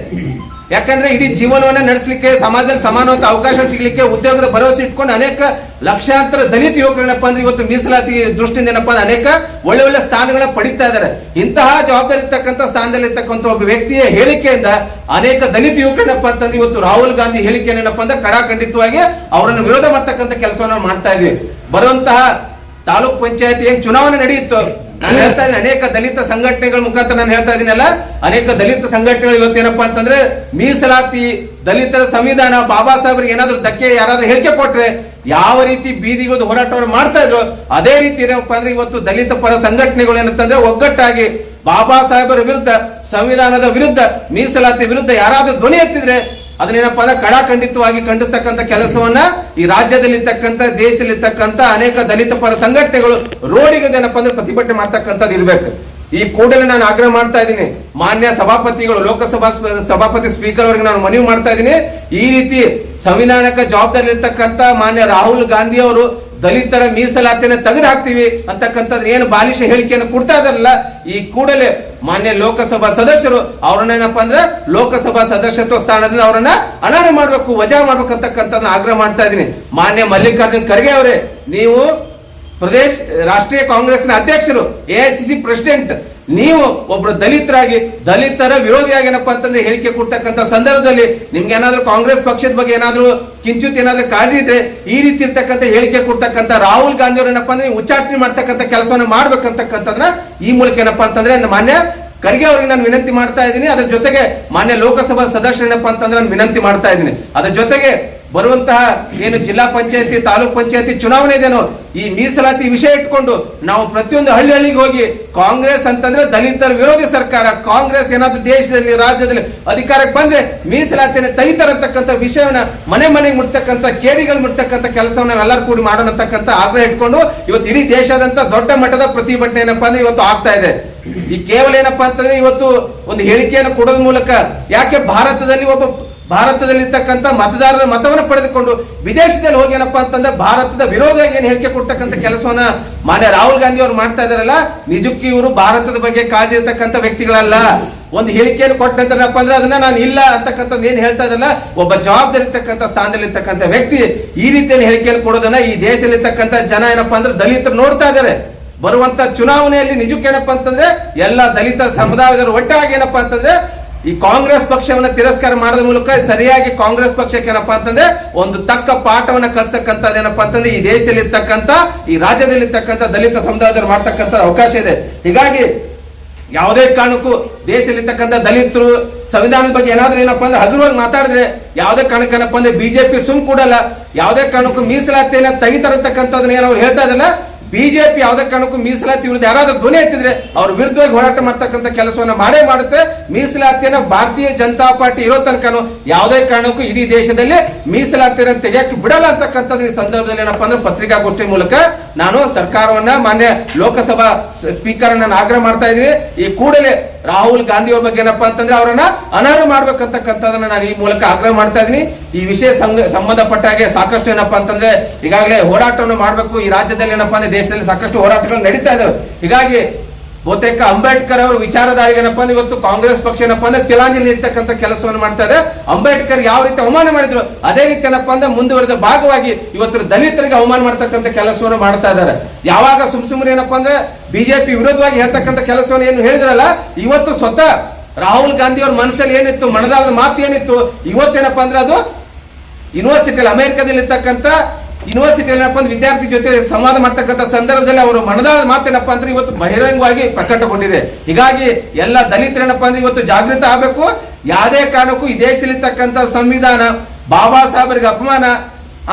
[SPEAKER 3] ಯಾಕಂದ್ರೆ ಇಡೀ ಜೀವನವನ್ನ ನಡೆಸಲಿಕ್ಕೆ ಸಮಾಜದಲ್ಲಿ ಸಮಾನವಾದ ಅವಕಾಶ ಸಿಗಲಿಕ್ಕೆ ಉದ್ಯೋಗದ ಭರವಸೆ ಇಟ್ಕೊಂಡು ಅನೇಕ ಲಕ್ಷಾಂತರ ದಲಿತ ಯುವಕರೇನಪ್ಪ ಅಂದ್ರೆ ಇವತ್ತು ಮೀಸಲಾತಿ ದೃಷ್ಟಿಯಿಂದ ಏನಪ್ಪಾ ಅಂದ್ರೆ ಅನೇಕ ಒಳ್ಳೆ ಒಳ್ಳೆ ಸ್ಥಾನಗಳನ್ನ ಪಡಿತಾ ಇದ್ದಾರೆ. ಇಂತಹ ಜವಾಬ್ದಾರಿ ಇರ್ತಕ್ಕಂಥ ಸ್ಥಾನದಲ್ಲಿ ಇರ್ತಕ್ಕಂಥ ಒಬ್ಬ ವ್ಯಕ್ತಿಯ ಹೇಳಿಕೆಯಿಂದ ಅನೇಕ ದಲಿತ ಯುವಕರೇನಪ್ಪ ಅಂತಂದ್ರೆ ಇವತ್ತು ರಾಹುಲ್ ಗಾಂಧಿ ಹೇಳಿಕೆ ಏನಪ್ಪ ಅಂದ್ರೆ ಕಡಾಖಂಡಿತವಾಗಿ ಅವರನ್ನು ವಿರೋಧ ಮಾಡ್ತಕ್ಕಂಥ ಕೆಲಸವನ್ನ ಮಾಡ್ತಾ ಇದ್ವಿ. ಬರುವಂತಹ ತಾಲೂಕ್ ಪಂಚಾಯತ್ ಏನ್ ಚುನಾವಣೆ ನಡೆಯಿತು ನಾನು ಹೇಳ್ತಾ ಇದ್ದೀನಿ, ಅನೇಕ ದಲಿತ ಸಂಘಟನೆಗಳ ಮುಖಾಂತರ ನಾನು ಹೇಳ್ತಾ ಇದ್ದೀನಲ್ಲ, ಅನೇಕ ದಲಿತ ಸಂಘಟನೆಗಳು ಇವತ್ತು ಏನಪ್ಪಾ ಅಂತಂದ್ರೆ ಮೀಸಲಾತಿ ದಲಿತರ ಸಂವಿಧಾನ ಬಾಬಾ ಸಾಹೇಬ್ರಿಗೆ ಏನಾದ್ರು ಧಕ್ಕೆ ಯಾರಾದ್ರೂ ಹೇಳಿಕೆ ಕೊಟ್ರೆ ಯಾವ ರೀತಿ ಬೀದಿಗಳದ್ದು ಹೋರಾಟವನ್ನು ಮಾಡ್ತಾ ಇದ್ರು, ಅದೇ ರೀತಿ ಏನಪ್ಪಾ ಅಂದ್ರೆ ಇವತ್ತು ದಲಿತ ಪರ ಸಂಘಟನೆಗಳು ಏನಂತಂದ್ರೆ ಒಗ್ಗಟ್ಟಾಗಿ ಬಾಬಾ ಸಾಹೇಬರ ವಿರುದ್ಧ, ಸಂವಿಧಾನದ ವಿರುದ್ಧ, ಮೀಸಲಾತಿ ವಿರುದ್ಧ ಯಾರಾದ್ರೂ ಧ್ವನಿ ಎತ್ತಿದ್ರೆ ಅದನ್ನೇನಪ್ಪ ಅಂದ್ರೆ ಕಡಾಖಂಡಿತವಾಗಿ ಖಂಡಿಸ್ತಕ್ಕಂಥ ಕೆಲಸವನ್ನ ಈ ರಾಜ್ಯದಲ್ಲಿರ್ತಕ್ಕಂಥ, ದೇಶದಲ್ಲಿರ್ತಕ್ಕಂಥ ಅನೇಕ ದಲಿತ ಪರ ಸಂಘಟನೆಗಳು ರೋಡಿಗೆ ಏನಪ್ಪ ಅಂದ್ರೆ ಪ್ರತಿಭಟನೆ ಮಾಡ್ತಕ್ಕಂಥದ್ದು ಇರ್ಬೇಕು. ಈ ಕೂಡಲೇ ನಾನು ಆಗ್ರಹ ಮಾಡ್ತಾ ಇದ್ದೀನಿ. ಮಾನ್ಯ ಸಭಾಪತಿಗಳು, ಲೋಕಸಭಾ ಸಭಾಪತಿ ಸ್ಪೀಕರ್ ಅವರಿಗೆ ನಾನು ಮನವಿ ಮಾಡ್ತಾ ಇದ್ದೀನಿ. ಈ ರೀತಿ ಸಂವಿಧಾನಕ್ಕೆ ಜವಾಬ್ದಾರಿ ಇರ್ತಕ್ಕಂಥ ಮಾನ್ಯ ರಾಹುಲ್ ಗಾಂಧಿ ಅವರು ದಲಿತರ ಮೀಸಲಾತಿಯನ್ನು ತೆಗೆದು ಹಾಕ್ತೀವಿ ಅಂತಕ್ಕಂಥದ್ದು ಏನು ಬಾಲಿಶ ಹೇಳಿಕೆಯನ್ನು ಕೊಡ್ತಾ ಇದಾರಲ್ಲ ಈ ಕೂಡಲೇ ಮಾನ್ಯ ಲೋಕಸಭಾ ಸದಸ್ಯರು ಅವ್ರನ್ನ ಏನಪ್ಪಾ ಅಂದ್ರೆ ಲೋಕಸಭಾ ಸದಸ್ಯತ್ವ ಸ್ಥಾನದಿಂದ ಅವರನ್ನ ಅನರ್ಹ ಮಾಡಬೇಕು, ವಜಾ ಮಾಡ್ಬೇಕು ಅಂತಕ್ಕಂಥದ್ದನ್ನ ಆಗ್ರಹ ಮಾಡ್ತಾ ಇದ್ದೀನಿ. ಮಾನ್ಯ ಮಲ್ಲಿಕಾರ್ಜುನ್ ಖರ್ಗೆ ಅವರೇ, ನೀವು ಪ್ರದೇಶ್, ರಾಷ್ಟ್ರೀಯ ಕಾಂಗ್ರೆಸ್ನ ಅಧ್ಯಕ್ಷರು ಎಐಸಿಸಿ ಪ್ರೆಸಿಡೆಂಟ್ ನೀವು ಒಬ್ರು ದಲಿತರಾಗಿ, ದಲಿತರ ವಿರೋಧಿಯಾಗಿ ಏನಪ್ಪಾ ಅಂತಂದ್ರೆ ಹೇಳಿಕೆ ಕೊಡ್ತಕ್ಕಂಥ ಸಂದರ್ಭದಲ್ಲಿ ನಿಮ್ಗೆ ಏನಾದ್ರೂ ಕಾಂಗ್ರೆಸ್ ಪಕ್ಷದ ಬಗ್ಗೆ ಏನಾದ್ರೂ ಕಿಂಚಿತ್ ಏನಾದ್ರೂ ಕಾಳಜಿ ಇದ್ರೆ ಈ ರೀತಿ ಇರ್ತಕ್ಕಂಥ ಹೇಳಿಕೆ ಕೊಡ್ತಕ್ಕಂಥ ರಾಹುಲ್ ಗಾಂಧಿ ಅವ್ರು ಏನಪ್ಪಾ ಅಂದ್ರೆ ಉಚ್ಚಾಟನೆ ಮಾಡ್ತಕ್ಕಂಥ ಕೆಲಸವನ್ನ ಮಾಡ್ಬೇಕಂತಕ್ಕಂಥದ್ರ ಈ ಮೂಲಕ ಏನಪ್ಪಾ ಅಂತಂದ್ರೆ ಮಾನ್ಯ ಖರ್ಗೆ ಅವರಿಗೆ ನಾನು ವಿನಂತಿ ಮಾಡ್ತಾ ಇದ್ದೀನಿ. ಅದ್ರ ಜೊತೆಗೆ ಮಾನ್ಯ ಲೋಕಸಭಾ ಸದಸ್ಯರು ಏನಪ್ಪಾ ಅಂತಂದ್ರೆ ನಾನು ವಿನಂತಿ ಮಾಡ್ತಾ ಇದ್ದೀನಿ. ಅದ್ರ ಜೊತೆಗೆ ಬರುವಂತಹ ಏನು ಜಿಲ್ಲಾ ಪಂಚಾಯತಿ, ತಾಲೂಕ್ ಪಂಚಾಯತಿ ಚುನಾವಣೆ ಇದೆನೋ ಈ ಮೀಸಲಾತಿ ವಿಷಯ ಇಟ್ಕೊಂಡು ನಾವು ಪ್ರತಿಯೊಂದು ಹಳ್ಳಿ ಹಳ್ಳಿಗೆ ಹೋಗಿ ಕಾಂಗ್ರೆಸ್ ಅಂತಂದ್ರೆ ದಲಿತರ ವಿರೋಧಿ ಸರ್ಕಾರ, ಕಾಂಗ್ರೆಸ್ ಏನಾದ್ರು ದೇಶದಲ್ಲಿ, ರಾಜ್ಯದಲ್ಲಿ ಅಧಿಕಾರಕ್ಕೆ ಬಂದ್ರೆ ಮೀಸಲಾತಿಯನ್ನು ತೆಗಿತಾರತಕ್ಕಂಥ ವಿಷಯವನ್ನ ಮನೆ ಮನೆಗೆ ಮುಡ್ತಕ್ಕಂಥ ಕೇರಿಗಳು ಮುಟ್ತಕ್ಕಂಥ ಕೆಲಸವನ್ನ ನಾವೆಲ್ಲರೂ ಕೂಡಿ ಮಾಡೋಣ ಆಗ್ರಹ ಇಟ್ಕೊಂಡು ಇವತ್ತು ಇಡೀ ದೇಶದಂತ ದೊಡ್ಡ ಮಟ್ಟದ ಪ್ರತಿಭಟನೆ ಏನಪ್ಪಾ ಅಂದ್ರೆ ಇವತ್ತು ಆಗ್ತಾ ಇದೆ. ಈ ಕೇವಲ ಏನಪ್ಪಾ ಅಂತಂದ್ರೆ ಇವತ್ತು ಒಂದು ಹೇಳಿಕೆಯನ್ನು ಕೊಡೋದ್ ಮೂಲಕ ಯಾಕೆ ಭಾರತದಲ್ಲಿ ಒಬ್ಬ ಭಾರತದಲ್ಲಿರ್ತಕ್ಕಂಥ ಮತದಾರರ ಮತವನ್ನು ಪಡೆದುಕೊಂಡು ವಿದೇಶದಲ್ಲಿ ಹೋಗಿ ಏನಪ್ಪಾ ಅಂತಂದ್ರೆ ಭಾರತದ ವಿರೋಧ ಏನು ಹೇಳಿಕೆ ಕೊಡ್ತಕ್ಕಂಥ ಕೆಲಸವನ್ನ ಮಾನ್ಯ ರಾಹುಲ್ ಗಾಂಧಿ ಅವರು ಮಾಡ್ತಾ ಇದಾರಲ್ಲ, ನಿಜಕ್ಕೂ ಇವರು ಭಾರತದ ಬಗ್ಗೆ ಕಾಳಜಿ ಇರ್ತಕ್ಕಂಥ ವ್ಯಕ್ತಿಗಳಲ್ಲ. ಒಂದು ಹೇಳಿಕೆಯನ್ನು ಕೊಟ್ಟ ನಂತರ ಅಂದ್ರೆ ಅದನ್ನ ನಾನು ಇಲ್ಲ ಅಂತಕ್ಕಂಥದ್ದು ಏನು ಹೇಳ್ತಾ ಇದ್ದಲ್ಲ ಒಬ್ಬ ಜವಾಬ್ದಾರಿ ಇರ್ತಕ್ಕಂಥ ಸ್ಥಾನದಲ್ಲಿ ಇರ್ತಕ್ಕಂಥ ವ್ಯಕ್ತಿ ಈ ರೀತಿಯ ಹೇಳಿಕೆಯನ್ನು ಕೊಡೋದನ್ನ ಈ ದೇಶದಲ್ಲಿರ್ತಕ್ಕಂಥ ಜನ ಏನಪ್ಪ ಅಂದ್ರೆ ದಲಿತರು ನೋಡ್ತಾ ಇದ್ದಾರೆ ಬರುವಂತ ಚುನಾವಣೆಯಲ್ಲಿ ನಿಜಕ್ಕೆ ಏನಪ್ಪಾ ಅಂತಂದ್ರೆ ಎಲ್ಲ ದಲಿತ ಸಮುದಾಯದವರು ಒಟ್ಟಾಗಿ ಏನಪ್ಪಾ ಅಂತಂದ್ರೆ ಈ ಕಾಂಗ್ರೆಸ್ ಪಕ್ಷವನ್ನ ತಿರಸ್ಕಾರ ಮಾಡೋದ್ರ ಮೂಲಕ ಸರಿಯಾಗಿ ಕಾಂಗ್ರೆಸ್ ಪಕ್ಷಕ್ಕೆ ಏನಪ್ಪಾ ಅಂತಂದ್ರೆ ಒಂದು ತಕ್ಕ ಪಾಠವನ್ನ ಕಲಿಸ್ತಕ್ಕಂಥದ್ದು ಏನಪ್ಪಾ ಅಂತಂದ್ರೆ ಈ ದೇಶದಲ್ಲಿ ಇರ್ತಕ್ಕಂಥ ಈ ರಾಜ್ಯದಲ್ಲಿ ಇರ್ತಕ್ಕಂಥ ದಲಿತ ಸಮುದಾಯದವ್ರು ಮಾಡ್ತಕ್ಕಂಥ ಅವಕಾಶ ಇದೆ. ಹೀಗಾಗಿ ಯಾವುದೇ ಕಾರಣಕ್ಕೂ ದೇಶದಲ್ಲಿ ದೇಶದಲ್ಲಿರ್ತಕ್ಕಂಥ ದಲಿತರು, ಸಂವಿಧಾನದ ಬಗ್ಗೆ ಏನಾದ್ರೂ ಏನಪ್ಪಾ ಅಂದ್ರೆ ಹಗುರವಾಗಿ ಮಾತಾಡಿದ್ರೆ ಯಾವುದೇ ಕಾರಣಕ್ಕೆ ಏನಪ್ಪಾ ಅಂದ್ರೆ ಬಿಜೆಪಿ ಸುಮ್ ಕೂಡಲ್ಲ. ಯಾವುದೇ ಕಾರಣಕ್ಕೂ ಮೀಸಲಾತಿಯನ್ನ ತೆಗಿತಾರತಕ್ಕಂಥದ್ದನ್ನ ಏನೋ ಅವ್ರು ಹೇಳ್ತಾ ಇದ್ದಲ್ಲ ಬಿಜೆಪಿ ಯಾವುದೇ ಕಾರಣಕ್ಕೂ ಮೀಸಲಾತಿ ವಿರುದ್ಧ ಯಾರಾದ್ರೂ ಧ್ವನಿ ಎತ್ತಿದ್ರೆ ಅವ್ರ ವಿರುದ್ಧವಾಗಿ ಹೋರಾಟ ಮಾಡ್ತಕ್ಕಂಥ ಕೆಲಸವನ್ನ ಮಾಡೇ ಮಾಡುತ್ತೆ. ಮೀಸಲಾತಿಯನ್ನ ಭಾರತೀಯ ಜನತಾ ಪಾರ್ಟಿ ಇರೋ ತನಕನು ಯಾವುದೇ ಕಾರಣಕ್ಕೂ ಇಡೀ ದೇಶದಲ್ಲಿ ಮೀಸಲಾತಿಯನ್ನು ತೆಗೆಯಕ್ಕೆ ಬಿಡಲ್ಲ ಅಂತಕ್ಕಂಥದ್ದು ಈ ಸಂದರ್ಭದಲ್ಲಿ ಏನಪ್ಪ ಅಂದ್ರೆ ಪತ್ರಿಕಾಗೋಷ್ಠಿ ಮೂಲಕ ನಾನು ಸರ್ಕಾರವನ್ನ ಮಾನ್ಯ ಲೋಕಸಭಾ ಸ್ಪೀಕರ್ ನಾನು ಆಗ್ರಹ ಮಾಡ್ತಾ ಇದ್ದೀನಿ. ಈ ಕೂಡಲೇ ರಾಹುಲ್ ಗಾಂಧಿ ಅವ್ರ ಬಗ್ಗೆ ಏನಪ್ಪಾ ಅಂತಂದ್ರೆ ಅವರನ್ನ ಅನರ್ಹ ಮಾಡ್ಬೇಕಂತಕ್ಕಂಥದನ್ನ ನಾನು ಈ ಮೂಲಕ ಆಗ್ರಹ ಮಾಡ್ತಾ ಇದ್ದೀನಿ. ಈ ವಿಷಯ ಸಂಬಂಧಪಟ್ಟ ಹಾಗೆ ಸಾಕಷ್ಟು ಏನಪ್ಪಾ ಅಂತಂದ್ರೆ ಈಗಾಗಲೇ ಹೋರಾಟವನ್ನು ಮಾಡಬೇಕು. ಈ ರಾಜ್ಯದಲ್ಲಿ ಏನಪ್ಪಾ ಅಂದ್ರೆ ದೇಶದಲ್ಲಿ ಸಾಕಷ್ಟು ಹೋರಾಟಗಳು ನಡೀತಾ ಇದಾವೆ. ಹೀಗಾಗಿ ಬಹುತೇಕ ಅಂಬೇಡ್ಕರ್ ಅವರ ವಿಚಾರಧಾರೆಗೆ ಏನಪ್ಪಾ ಅಂದ್ರೆ ಇವತ್ತು ಕಾಂಗ್ರೆಸ್ ಪಕ್ಷ ಏನಪ್ಪಾ ಅಂದ್ರೆ ತಿಲಾಂಜಲಿ ಇರ್ತಕ್ಕಂಥ ಕೆಲಸವನ್ನು ಮಾಡ್ತಾ ಇದೆ ಅಂಬೇಡ್ಕರ್ ಯಾವ ರೀತಿ ಅವಮಾನ ಮಾಡಿದ್ರು? ಅದೇ ರೀತಿ ಏನಪ್ಪ ಅಂದ್ರೆ ಮುಂದುವರೆದ ಭಾಗವಾಗಿ ಇವತ್ತು ದಲಿತರಿಗೆ ಅವಮಾನ ಮಾಡ್ತಕ್ಕಂಥ ಕೆಲಸವನ್ನು ಮಾಡ್ತಾ ಇದ್ದಾರೆ. ಯಾವಾಗ ಸುಮ್ ಸುಮ್ಮನೆ ಏನಪ್ಪಾ ಅಂದ್ರೆ ಬಿಜೆಪಿ ವಿರೋಧವಾಗಿ ಹೇಳ್ತಕ್ಕಂಥ ಕೆಲಸವನ್ನು ಏನು ಹೇಳಿದ್ರಲ್ಲ, ಇವತ್ತು ಸ್ವತಃ ರಾಹುಲ್ ಗಾಂಧಿ ಅವ್ರ ಮನಸ್ಸಲ್ಲಿ ಏನಿತ್ತು, ಮನದಾಳದ ಮಾತು ಏನಿತ್ತು ಇವತ್ತೇನಪ್ಪ ಅಂದ್ರೆ ಅದು ಯೂನಿವರ್ಸಿಟಿಯಲ್ಲಿ ಅಮೆರಿಕದಲ್ಲಿ ಇರ್ತಕ್ಕಂಥ ಯೂನಿವರ್ಸಿಟಿ ಏನಪ್ಪ ಅಂದ್ರೆ ವಿದ್ಯಾರ್ಥಿ ಜೊತೆ ಸಂವಾದ ಮಾಡ್ತಕ್ಕಂಥ ಸಂದರ್ಭದಲ್ಲಿ ಅವರು ಮನದ ಮಾತೇನಪ್ಪ ಅಂದ್ರೆ ಇವತ್ತು ಬಹಿರಂಗವಾಗಿ ಪ್ರಕಟಗೊಂಡಿದೆ. ಹೀಗಾಗಿ ಎಲ್ಲ ದಲಿತರೇನಪ್ಪ ಅಂದ್ರೆ ಇವತ್ತು ಜಾಗೃತ ಆಗಬೇಕು. ಯಾವುದೇ ಕಾರಣಕ್ಕೂ ಈ ದೇಶದಲ್ಲಿರ್ತಕ್ಕಂಥ ಸಂವಿಧಾನ, ಬಾಬಾ ಸಾಹೇಬರಿಗೆ ಅಪಮಾನ,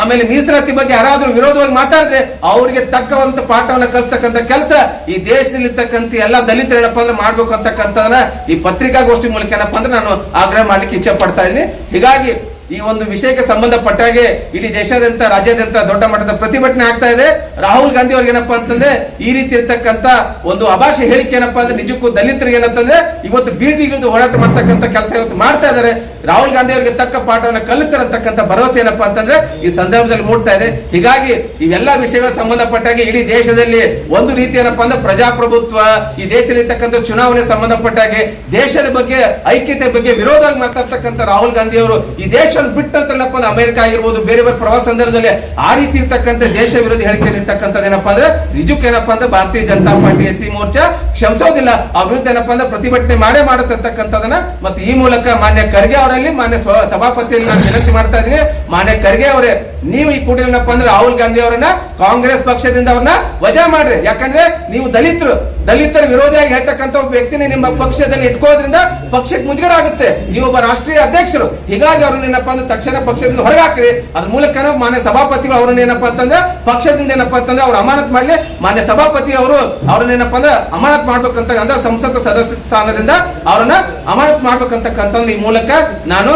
[SPEAKER 3] ಆಮೇಲೆ ಮೀಸಲಾತಿ ಬಗ್ಗೆ ಯಾರಾದರೂ ವಿರೋಧವಾಗಿ ಮಾತಾಡಿದ್ರೆ ಅವರಿಗೆ ತಕ್ಕವಂತ ಪಾಠವನ್ನ ಕಲಿಸ್ತಕ್ಕಂಥ ಕೆಲಸ ಈ ದೇಶದಲ್ಲಿರ್ತಕ್ಕಂಥ ಎಲ್ಲ ದಲಿತರು ಏನಪ್ಪ ಅಂದ್ರೆ ಮಾಡ್ಬೇಕು ಅಂತಕ್ಕಂಥದನ್ನ ಈ ಪತ್ರಿಕಾಗೋಷ್ಠಿ ಮೂಲಕ ಏನಪ್ಪ ಅಂದ್ರೆ ನಾನು ಆಗ್ರಹ ಮಾಡ್ಲಿಕ್ಕೆ ಇಚ್ಛೆ ಪಡ್ತಾ ಇದ್ದೀನಿ. ಹೀಗಾಗಿ ಈ ಒಂದು ವಿಷಯಕ್ಕೆ ಸಂಬಂಧಪಟ್ಟಾಗೆ ಇಡೀ ದೇಶಾದ್ಯಂತ, ರಾಜ್ಯಾದ್ಯಂತ ದೊಡ್ಡ ಮಟ್ಟದ ಪ್ರತಿಭಟನೆ ಆಗ್ತಾ ಇದೆ. ರಾಹುಲ್ ಗಾಂಧಿ ಅವ್ರಿಗೆ ಏನಪ್ಪಾ ಅಂತಂದ್ರೆ, ಈ ರೀತಿ ಇರತಕ್ಕಂತ ಒಂದು ಅಭಾಷೆ ಹೇಳಿಕೆ ಏನಪ್ಪಾ ಅಂದ್ರೆ, ನಿಜಕ್ಕೂ ದಲಿತರಿಗೆ ಏನಂತಂದ್ರೆ ಇವತ್ತು ಬೀದಿಗಿಳಿದು ಹೋರಾಟ ಮಾಡ್ತಕ್ಕಂಥ ಕೆಲಸ ಇವತ್ತು ಮಾಡ್ತಾ ಇದ್ದಾರೆ ರಾಹುಲ್ ಗಾಂಧಿ ಅವರಿಗೆ ತಕ್ಕ ಪಾಠವನ್ನ ಕಲಿಸ್ತಾರೆ ಅಂತಕ್ಕಂಥ ಭರವಸೆ ಏನಪ್ಪಾ ಅಂತಂದ್ರೆ, ಈ ಸಂದರ್ಭದಲ್ಲಿ ಮೂಡ್ತಾ ಇದೆ. ಹೀಗಾಗಿ ಇವೆಲ್ಲ ವಿಷಯಗಳ ಸಂಬಂಧಪಟ್ಟಾಗೆ ಇಡೀ ದೇಶದಲ್ಲಿ ಒಂದು ರೀತಿ ಏನಪ್ಪಾ ಅಂದ್ರೆ, ಪ್ರಜಾಪ್ರಭುತ್ವ, ಈ ದೇಶದಲ್ಲಿ ಇರ್ತಕ್ಕಂಥ ಚುನಾವಣೆ ಸಂಬಂಧಪಟ್ಟಾಗೆ ದೇಶದ ಬಗ್ಗೆ ಐಕ್ಯತೆ ಬಗ್ಗೆ ವಿರೋಧವಾಗಿ ಮಾತಾಡ್ತಕ್ಕಂಥ ರಾಹುಲ್ ಗಾಂಧಿ ಅವರು ಈ ದೇಶವನ್ನು ಬಿಟ್ಟಂತ ಏನಪ್ಪಾ ಅಂದ್ರೆ ಅಮೆರಿಕ ಆಗಿರ್ಬೋದು, ಬೇರೆ ಬೇರೆ ಪ್ರವಾಸ ಸಂದರ್ಭದಲ್ಲಿ ಆ ರೀತಿ ಇರ್ತಕ್ಕಂಥ ದೇಶ ವಿರೋಧಿ ಹೇಳಿಕೆ ಇರ್ತಕ್ಕಂಥದ್ದು ಏನಪ್ಪಾ ಅಂದ್ರೆ ನಿಜಕ್ಕೆ ಏನಪ್ಪಾ ಅಂದ್ರೆ, Bharatiya Janata Party S C Morcha ಕ್ಷಮಿಸೋದಿಲ್ಲ. ಆ ವಿರುದ್ಧ ಏನಪ್ಪ ಅಂದ್ರೆ ಪ್ರತಿಭಟನೆ ಮಾಡೇ ಮಾಡತಕ್ಕಂಥದನ್ನ ಮತ್ತು ಈ ಮೂಲಕ ಮಾನ್ಯ ಖರ್ಗೆ ಅವರಲ್ಲಿ ಮಾನ್ಯ ಸಭಾಪತಿಯಲ್ಲಿ ನಾನು ವಿನಂತಿ ಮಾಡ್ತಾ ಇದ್ದೀನಿ. ಮಾನ್ಯ ಖರ್ಗೆ ಅವರೇ, ನೀವು ಈ ಕೂಡ ಏನಪ್ಪಾ ಅಂದ್ರೆ ರಾಹುಲ್ ಗಾಂಧಿ ಅವರನ್ನ ಕಾಂಗ್ರೆಸ್ ಪಕ್ಷದಿಂದ ಅವ್ರನ್ನ ವಜಾ ಮಾಡ್ರಿ. ಯಾಕಂದ್ರೆ ನೀವು ದಲಿತರು. ದಲಿತರ ವಿರೋಧಿಯಾಗಿ ಹೇಳ್ತಕ್ಕಂಥ ಒಬ್ಬ ವ್ಯಕ್ತಿನೇ ನಿಮ್ಮ ಪಕ್ಷದಲ್ಲಿ ಇಟ್ಕೊಳ್ಳೋದ್ರಿಂದ ಪಕ್ಷಕ್ಕೆ ಮುಜುಗರ ಆಗುತ್ತೆ ನೀವು ಒಬ್ಬ ರಾಷ್ಟ್ರೀಯ ಅಧ್ಯಕ್ಷರು. ಹೀಗಾಗಿ ಅವ್ರನ್ನ ಏನಪ್ಪಾ ಅಂದ್ರೆ ತಕ್ಷಣ ಪಕ್ಷದಿಂದ ಹೊರಗಾಕ್ರಿ. ಅದ್ರ ಮೂಲಕ ಮಾನ್ಯ ಸಭಾಪತಿಗಳು ಅವ್ರನ್ನ ಏನಪ್ಪಾ ಅಂತಂದ್ರೆ ಪಕ್ಷದಿಂದ ಏನಪ್ಪಾ ಅಂತಂದ್ರೆ ಅವ್ರು ಅಮಾನತ್ ಮಾಡ್ಲಿ. ಮಾನ್ಯ ಸಭಾಪತಿ ಅವರು ಅವ್ರನ್ನ ಏನಪ್ಪಾ ಅಂದ್ರೆ ಅಮಾನತ್ ಮಾಡ್ಬೇಕಂತ ಅಂದ್ರೆ ಸಂಸತ್ ಸದಸ್ಯ ಸ್ಥಾನದಿಂದ ಅವರನ್ನ ಅಮಾನತ್ ಮಾಡ್ಬೇಕಂತಕ್ಕಂಥ ಈ ಮೂಲಕ ನಾನು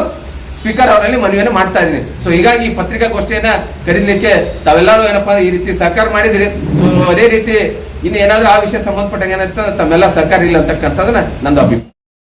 [SPEAKER 3] ಸ್ಪೀಕರ್ ಅವರಲ್ಲಿ ಮನವಿಯನ್ನು ಮಾಡ್ತಾ ಇದ್ದೀನಿ. ಸೊ ಹೀಗಾಗಿ ಈ ಪತ್ರಿಕಾಗೋಷ್ಠಿಯನ್ನ ಕರೀಲಿಕ್ಕೆ ತಾವೆಲ್ಲರೂ ಏನಪ್ಪಾ ಈ ರೀತಿ ಸಹಕಾರ ಮಾಡಿದಿರಿ ಸೊ ಅದೇ ರೀತಿ ಇನ್ನು ಏನಾದ್ರೂ ಆ ವಿಷಯ ಸಂಬಂಧಪಟ್ಟಂಗೆ ಏನಿರ್ತದೆ ತಮ್ಮೆಲ್ಲ ಸಹಕಾರ ಇಲ್ಲ ಅಂತಕ್ಕಂಥದ್ದನ್ನ ನಂದು ಅಭಿಪ್ರಾಯ.